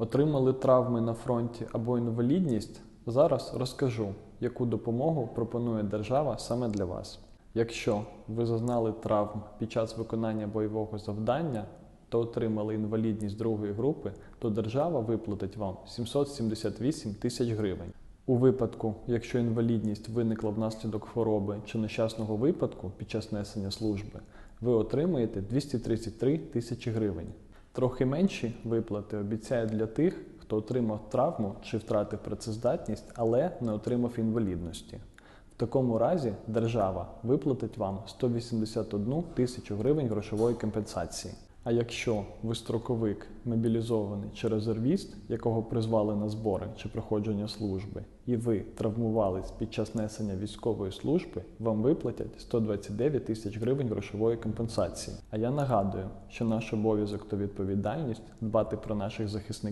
Отримали травми на фронті або інвалідність? Зараз розкажу, яку допомогу пропонує держава саме для вас. Якщо ви зазнали травм під час виконання бойового завдання та отримали інвалідність другої групи, то держава виплатить вам 778 тисяч гривень. У випадку, якщо інвалідність виникла внаслідок хвороби чи нещасного випадку під час несення служби, ви отримаєте 233 тисячі гривень. Трохи менші виплати обіцяють для тих, хто отримав травму чи втратив працездатність, але не отримав інвалідності. В такому разі держава виплатить вам 181 тисячу гривень грошової компенсації. А якщо ви строковик мобілізований чи резервіст, якого призвали на збори чи проходження служби, і ви травмувались під час несення військової служби, вам виплатять 129 тисяч гривень грошової компенсації. А я нагадую, що наш обов'язок та відповідальність дбати про наших захисників